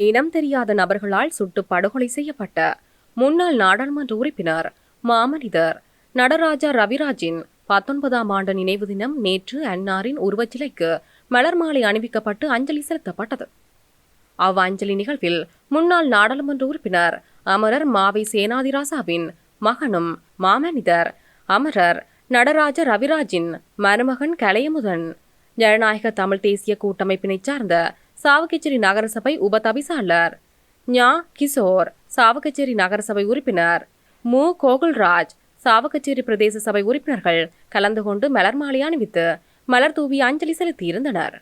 இனம் தெரியாத நபர்களால் சுட்டு படுகொலை செய்யப்பட்ட முன்னாள் நாடாளுமன்ற உறுப்பினர் மாமனிதர் நடராஜா ரவிராஜின் பத்தொன்பதாம் ஆண்டு நினைவு தினம் நேற்று அன்னாரின் உருவச்சிலைக்கு மலர் மாலை அணிவிக்கப்பட்டு அஞ்சலி செலுத்தப்பட்டது. அவ் அஞ்சலி நிகழ்வில் முன்னாள் நாடாளுமன்ற உறுப்பினர் அமரர் மாவை சேனாதிராசாவின் மகனும் மாமனிதர் அமரர் நடராஜ ரவிராஜின் மருமகன் கலையமுதன் ஜனநாயக தமிழ் தேசிய கூட்டமைப்பினைச் சார்ந்த சாவகச்சேரி நகரசபை உப தவிசாளர் ஞா. கிஷோர் சாவகச்சேரி நகரசபை உறுப்பினர். மு. கோகுல்ராஜ் சாவகச்சேரி பிரதேச சபை உறுப்பினர்கள் கலந்து கொண்டு மலர் மாலை அணிவித்து மலர் தூவி அஞ்சலி செலுத்தியிருந்தனர்.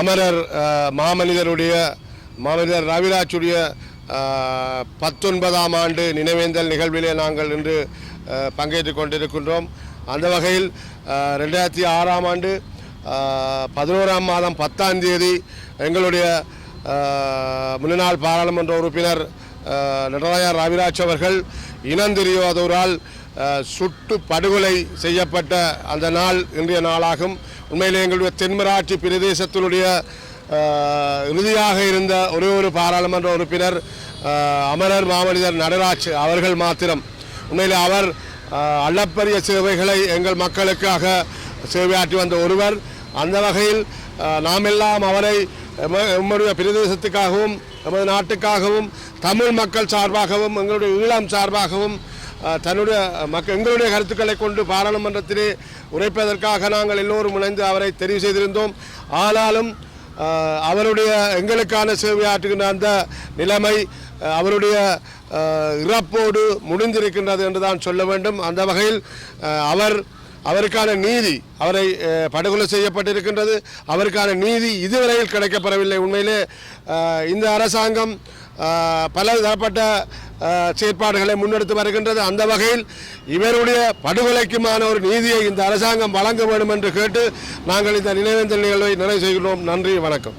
அமரர் மாமனிதருடைய மாமனிதர் ரவிராஜுடைய பத்தொன்பதாம் ஆண்டு நினைவேந்தல் நிகழ்விலே நாங்கள் இன்று பங்கேற்று கொண்டிருக்கின்றோம். அந்த வகையில் ரெண்டாயிரத்தி ஆறாம் ஆண்டு பதினோராம் மாதம் பத்தாம் தேதி எங்களுடைய முன்னாள் பாராளுமன்ற உறுப்பினர் அஹ், நடராஜா ரவிராஜ் அவர்கள் இனந்தெரியாதோரால் சுட்டு படுகொலை செய்யப்பட்ட அந்த நாள் இன்றைய நாளாகும். உண்மையிலே எங்களுடைய தென்மராட்சி பிரதேசத்தினுடைய இறுதியாக இருந்த ஒரே ஒரு பாராளுமன்ற உறுப்பினர் அமரர் மாமனிதர் நடராஜ் அவர்கள் மாத்திரம். உண்மையிலே அவர் அஹ், அளப்பரிய சேவைகளை எங்கள் மக்களுக்காக சேவையாற்றி வந்த ஒருவர் அந்த வகையில் நாமெல்லாம் அவரை எம- எம்முடைய பிரதேசத்துக்காகவும் எமது நாட்டுக்காகவும் தமிழ் மக்கள் சார்பாகவும் எங்களுடைய ஈழம் சார்பாகவும் தன்னுடைய மக்க எங்களுடைய கருத்துக்களை கொண்டு பாராளுமன்றத்திலே உரைப்பதற்காக நாங்கள் எல்லோரும் இணைந்து அவரை தெரிவு செய்திருந்தோம். ஆனாலும் அவருடைய எங்களுக்கான சேவையாற்றுகின்ற அந்த நிலைமை அவருடைய இறப்போடு முடிந்திருக்கின்றது என்று தான் சொல்ல வேண்டும். அந்த வகையில் அவர் அவருக்கான நீதி அவரை படுகொலை செய்யப்பட்டிருக்கின்றது. அவருக்கான நீதி இதுவரையில் கிடைக்கப்பெறவில்லை. உண்மையிலே இந்த அரசாங்கம் பல தரப்பட்ட செயற்பாடுகளை முன்னெடுத்து வருகின்றது. அந்த வகையில் இவருடைய படுகொலைக்குமான ஒரு நீதியை இந்த அரசாங்கம் வழங்க வேண்டும் என்று கேட்டு நாங்கள் இந்த நினைவேந்தல் நிகழ்வை நிறைவு செய்கிறோம் நன்றி வணக்கம்.